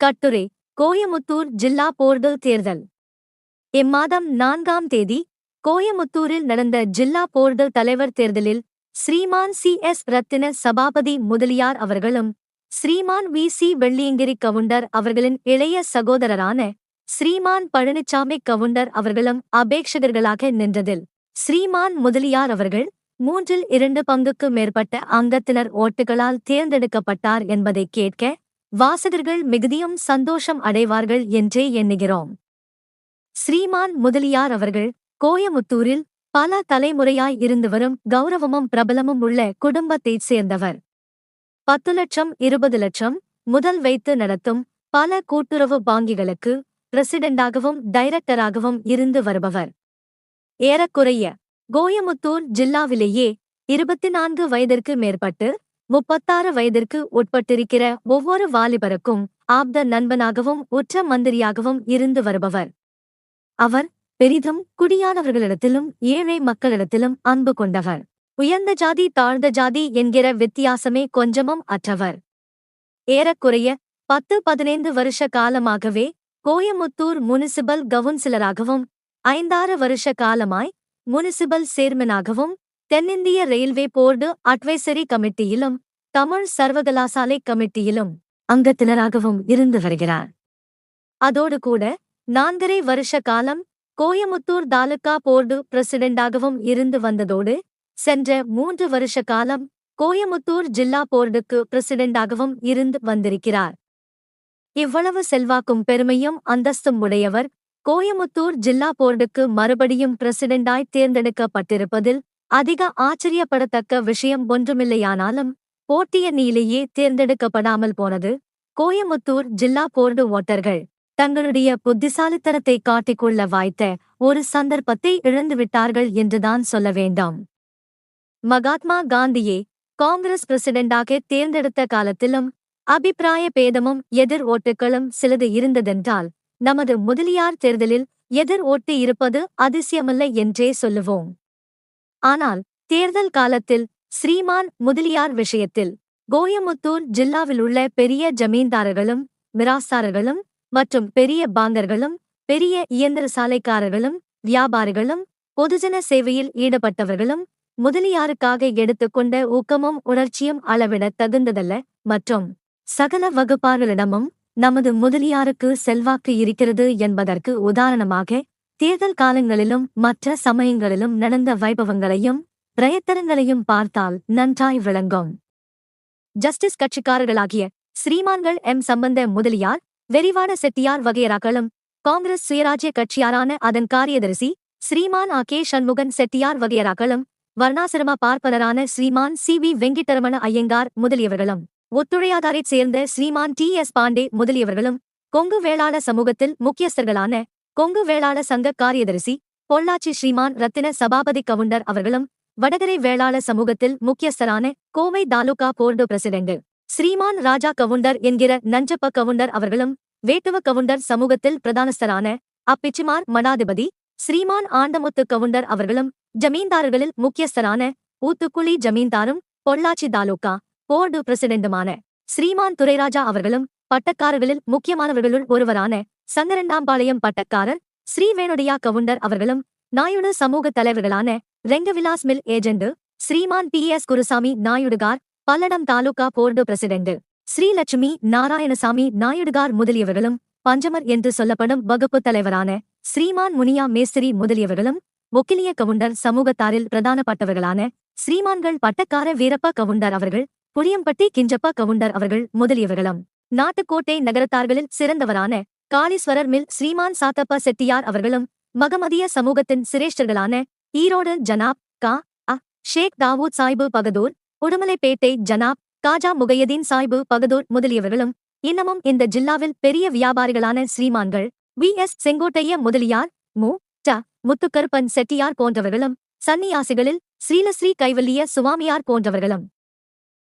கட்டுரை கோயமுத்தூர் ஜில்லா போர்டல் தேர்தல். இம்மாதம் நான்காம் தேதி கோயமுத்தூரில் நடந்த ஜில்லா போர்டல் தலைவர் தேர்தலில் ஸ்ரீமான் சி. எஸ். ரத்தின சபாபதி முதலியார் அவர்களும் ஸ்ரீமான் வி. சி. வெள்ளியங்கிரி கவுண்டர் அவர்களின் இளைய சகோதரரான ஸ்ரீமான் பழனிசாமி கவுண்டர் அவர்களும் அபேட்சகர்களாக நின்றதில் ஸ்ரீமான் முதலியார் அவர்கள் மூன்றில் இரண்டு பங்குக்கு மேற்பட்ட அங்கத்தினர் ஓட்டுகளால் தேர்ந்தெடுக்கப்பட்டார் என்பதை கேட்க வாசகர்கள் மிகுதியும் சந்தோஷம் அடைவார்கள் என்றே எண்ணுகிறோம். ஸ்ரீமான் முதலியார் அவர்கள் கோயமுத்தூரில் பல தலைமுறையாய் இருந்து வரும் கௌரவமும் பிரபலமும் உள்ள குடும்பத்தைச் சேர்ந்தவர். பத்து லட்சம் இருபது லட்சம் முதல் வைத்து நடத்தும் பல கூட்டுறவு பாங்கிகளுக்கு பிரசிடெண்டாகவும் டைரக்டராகவும் இருந்து வருபவர். ஏறக்குறைய கோயமுத்தூர் ஜில்லாவிலேயே இருபத்தி நான்கு வயதிற்கு மேற்பட்டு முப்பத்தாறு வயதிற்கு உட்பட்டிருக்கிற ஒவ்வொரு வாலிபருக்கும் ஆப்த நண்பனாகவும் உற்ற மந்திரியாகவும் இருந்து வருபவர். அவர் பெரிதும் குடியானவர்களிடத்திலும் ஏழை மக்களிடத்திலும் அன்பு கொண்டவர். உயர்ந்த ஜாதி தாழ்ந்த ஜாதி என்கிற வித்தியாசமே கொஞ்சமும் அற்றவர். ஏறக்குறைய பத்து பதினைந்து வருஷ காலமாகவே கோயமுத்தூர் முனிசிபல் கவுன்சிலராகவும் ஐந்தாறு வருஷ காலமாய் முனிசிபல் சேர்மனாகவும் தென்னிந்திய ரயில்வே போர்டு அட்வைசரி கமிட்டியிலும் தமிழ் சர்வகலாசாலை கமிட்டியிலும் அங்கத்தினராகவும் இருந்து வருகிறார். அதோடு கூட நான்கரை வருஷ காலம் கோயமுத்தூர் தாலுகா போர்டு பிரசிடெண்டாகவும் இருந்து வந்ததோடு சென்ற மூன்று வருஷ காலம் கோயமுத்தூர் ஜில்லா போர்டுக்கு பிரசிடெண்டாகவும் இருந்து வந்திருக்கிறார். இவ்வளவு செல்வாக்கும் பெருமையும் அந்தஸ்தும் உடையவர் கோயமுத்தூர் ஜில்லா போர்டுக்கு மறுபடியும் பிரசிடெண்டாய் தேர்ந்தெடுக்கப்பட்டிருப்பதில் அதிக ஆச்சரியப்படத்தக்க விஷயம் ஒன்றுமில்லையானாலும் போட்டியணியிலேயே தேர்ந்தெடுக்கப்படாமல் போனது. கோயமுத்தூர் ஜில்லா போர்டு ஓட்டர்கள் தங்களுடைய புத்திசாலித்தனத்தை காட்டிக்கொள்ள வாய்த்த ஒரு சந்தர்ப்பத்தை இழந்துவிட்டார்கள் என்றுதான் சொல்ல வேண்டாம். மகாத்மா காந்தியே காங்கிரஸ் பிரசிடெண்டாக தேர்ந்தெடுத்த காலத்திலும் அபிப்பிராய பேதமும் எதிர் ஓட்டுகளும் சிலது இருந்ததென்றால் நமது முதலியார் தேர்தலில் எதிர் ஓட்டு இருப்பது அதிசயமில்லை என்றே சொல்லுவோம். ஆனால் தேர்தல் காலத்தில் ஸ்ரீமான் முதலியார் விஷயத்தில் கோயமுத்தூர் ஜில்லாவிலுள்ள பெரிய ஜமீன்தாரர்களும் மிராஸ்தாரர்களும் மற்றும் பெரிய பாங்கர்களும் பெரிய இயந்திர சாலைக்காரர்களும் வியாபாரிகளும் பொதுஜன சேவையில் ஈடுபட்டவர்களும் முதலியாருக்காக எடுத்துக்கொண்ட ஊக்கமும் உணர்ச்சியும் அளவிடத் தகுந்ததல்ல மற்றும் சகல வகுப்பாளர்களிடமும் நமது முதலியாருக்கு செல்வாக்கு இருக்கிறது என்பதற்கு உதாரணமாக தேர்தல் காலங்களிலும் மற்ற சமயங்களிலும் நடந்த வைபவங்களையும் பிரயத்தனங்களையும் பார்த்தால் நன்றாய் விளங்கும். ஜஸ்டிஸ் கட்சிக்காரர்களாகிய ஸ்ரீமான்கள் எம். சம்பந்த முதலியார் வெறிவாட செட்டியார் வகையராக்களும் காங்கிரஸ் சுயராஜ்ய கட்சியாரான அதன் காரியதரிசி ஸ்ரீமான் ஆகே சண்முகன் செட்டியார் வகையராக்களும் வர்ணாசிரம பார்ப்பனரான ஸ்ரீமான் சி. வி. வெங்கிட்டரமண ஐயங்கார் முதலியவர்களும் ஒத்துழையாதாரைச் சேர்ந்த ஸ்ரீமான் டி. எஸ். பாண்டே முதலியவர்களும் கொங்கு வேளாள சமூகத்தில் முக்கியஸ்தர்களான கொங்கு வேளாள சங்க காரியதரிசி பொள்ளாச்சி ஸ்ரீமான் ரத்தின சபாபதி கவுண்டர் அவர்களும் வடகரை வேளாள சமூகத்தில் முக்கியஸ்தரான கோவை தாலுகா போர்டு பிரசிடென்ட் ஸ்ரீமான் ராஜா கவுண்டர் என்கிற நஞ்சப்ப கவுண்டர் அவர்களும் வேட்டுவ கவுண்டர் சமூகத்தில் பிரதானஸ்தரான அப்பிச்சிமார் மடாதிபதி ஸ்ரீமான் ஆண்டமுத்து கவுண்டர் அவர்களும் ஜமீன்தார்களில் முக்கியஸ்தரான ஊத்துக்குழி ஜமீன்தாரும் பொள்ளாச்சி தாலுகா போர்டு பிரசிடெண்டுமான ஸ்ரீமான் துரைராஜா அவர்களும் பட்டக்காரர்களில் முக்கியமானவர்களுள் ஒருவரான சங்கரண்டாம்பாளையம் பட்டக்காரர் ஸ்ரீவேணுடையா கவுண்டர் அவர்களும் நாயுடு சமூக தலைவர்களான Rengavilas mill agent Shriman P S Gurusamy Naidugaru Palladam taluka board president Srilakshmi Narayanasamy Naidugaru முதலியவர்களும் பஞ்சமர் என்று சொல்லப்படும் வகுப்பு தலைவரான ஸ்ரீமான் முனியா மேஸ்திரி முதலியவர்களும் ஒக்கிலிய கவுண்டர் சமூகத்தாரில் பிரதானப்பட்டவர்களான ஸ்ரீமான்கள் பட்டக்கார வீரப்ப கவுண்டர் அவர்கள் புளியம்பட்டி கிஞ்சப்ப கவுண்டர் அவர்கள் முதலியவர்களும் நாட்டுக்கோட்டை நகரத்தார்களில் சிறந்தவரான காளீஸ்வரர் மில் ஸ்ரீமான் சாத்தப்ப செட்டியார் அவர்களும் மகமதிய சமூகத்தின் சிரேஷ்டர்களான ஈரோடு ஜனாப் கா. அ. ஷேக் தாவூத் சாய்பு பகதூர் உடுமலைப்பேட்டை ஜனாப் காஜா முகையதீன் சாய்பு பகதூர் முதலியவர்களும் இன்னமும் இந்த ஜில்லாவில் பெரிய வியாபாரிகளான ஸ்ரீமான்கள் வி. எஸ். செங்கோட்டைய முதலியார் மு. ட. முத்துக்கருப்பன் செட்டியார் போன்றவர்களும் சன்னியாசிகளில் ஸ்ரீலஸ்ரீ கைவல்லிய சுவாமியார் போன்றவர்களும்.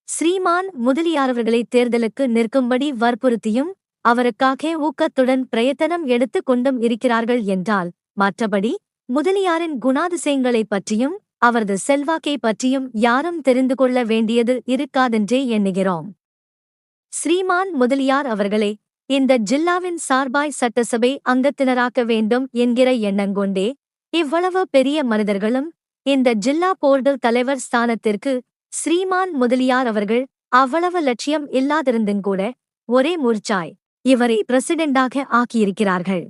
ஸ்ரீமான் முதலியாரவர்களை தேர்தலுக்கு நிற்கும்படி வற்புறுத்தியும் அவருக்காக ஊக்கத்துடன் பிரயத்தனம் எடுத்துக் கொண்டும் இருக்கிறார்கள் என்றால் மற்றபடி முதலியாரின் குணாதிசயங்களைப் பற்றியும் அவரது செல்வாக்கை பற்றியும் யாரும் தெரிந்து கொள்ள வேண்டியது இருக்காதென்றே எண்ணுகிறோம். ஸ்ரீமான் முதலியார் அவர்களே இந்த ஜில்லாவின் சார்பாய் சட்டசபை அங்கத்தினராக்க வேண்டும் என்கிற எண்ணங்கொண்டே இவ்வளவு பெரிய மனிதர்களும் இந்த ஜில்லா போர்டு தலைவர் ஸ்தானத்திற்கு ஸ்ரீமான் முதலியார் அவர்கள் அவ்வளவு லட்சியம் இல்லாதிருந்தும் கூட ஒரே மூர்ச்சாய் இவரை பிரசிடெண்டாக ஆக்கியிருக்கிறார்கள்.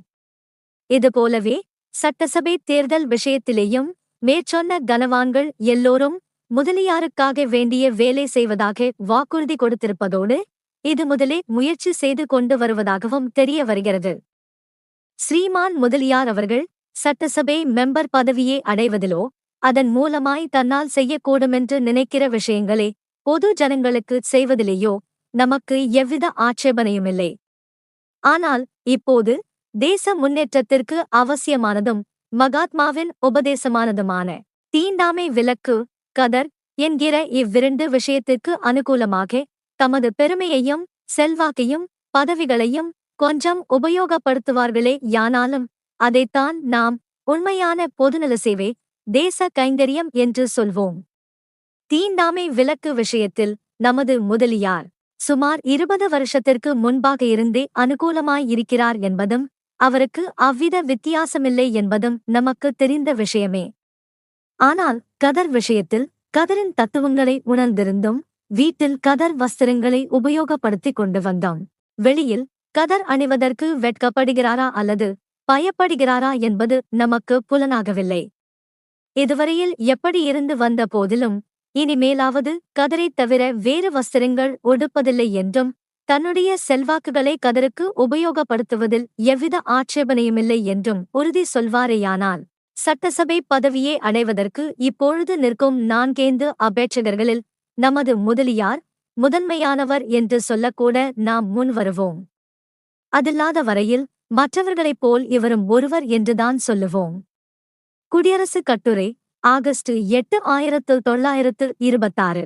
இதுபோலவே சட்டசபை தேர்தல் விஷயத்திலேயும் மேற்சொன்ன கனவான்கள் எல்லோரும் முதலியாருக்காக வேண்டிய வேலை செய்வதாக வாக்குறுதி கொடுத்திருப்பதோடு இது முதலே முயற்சி செய்து கொண்டு வருவதாகவும் தெரிய வருகிறது. ஸ்ரீமான் முதலியார் அவர்கள் சட்டசபை மெம்பர் பதவியை அடைவதிலோ அதன் மூலமாய் தன்னால் செய்யக்கூடுமென்று நினைக்கிற விஷயங்களை பொது ஜனங்களுக்கு செய்வதிலேயோ நமக்கு எவ்வித ஆட்சேபனையுமில்லை. ஆனால் இப்போது தேச முன்னேற்றத்திற்கு அவசியமானதும் மகாத்மாவின் உபதேசமானதுமான தீண்டாமை விலக்கு கதர் என்கிற இவ்விரண்டு விஷயத்திற்கு அனுகூலமாக தமது பெருமையையும் செல்வாக்கையும் பதவிகளையும் கொஞ்சம் உபயோகப்படுத்துவார்களே யானாலும் அதைத்தான் நாம் உண்மையான பொதுநல சேவை தேச கைங்கரியம் என்று சொல்வோம். தீண்டாமை விலக்கு விஷயத்தில் நமது முதலியார் சுமார் இருபது வருஷத்திற்கு முன்பாக இருந்தே அனுகூலமாயிருக்கிறார் என்பதும் அவருக்கு அவ்வித வித்தியாசமில்லை என்பதும் நமக்கு தெரிந்த விஷயமே. ஆனால் கதர் விஷயத்தில் கதரின் தத்துவங்களை உணர்ந்திருந்தும் வீட்டில் கதர் வஸ்திரங்களை உபயோகப்படுத்திக் கொண்டு வந்தோம். வெளியில் கதர் அணிவதற்கு வெட்கப்படுகிறாரா அல்லது பயப்படுகிறாரா என்பது நமக்கு புலனாகவில்லை. இதுவரையில் எப்படி இருந்து வந்த போதிலும் இனிமேலாவது கதரைத் தவிர வேறு வஸ்திரங்கள் ஒடுப்பதில்லை என்றும் தன்னுடைய செல்வாக்குகளை கதருக்கு உபயோகப்படுத்துவதில் எவ்வித ஆட்சேபனையுமில்லை என்றும் உறுதி சொல்வாரேயானால் சட்டசபை பதவியை அடைவதற்கு இப்பொழுது நிற்கும் நான்கேந்து அபேட்சகர்களில் நமது முதலியார் முதன்மையானவர் என்று சொல்லக்கூட நாம் முன் வருவோம். அதில்லாத வரையில் மற்றவர்களைப் போல் இவரும் ஒருவர் என்றுதான் சொல்லுவோம். குடியரசுக் கட்டுரை ஆகஸ்ட் எட்டு ஆயிரத்து தொள்ளாயிரத்து இருபத்தாறு.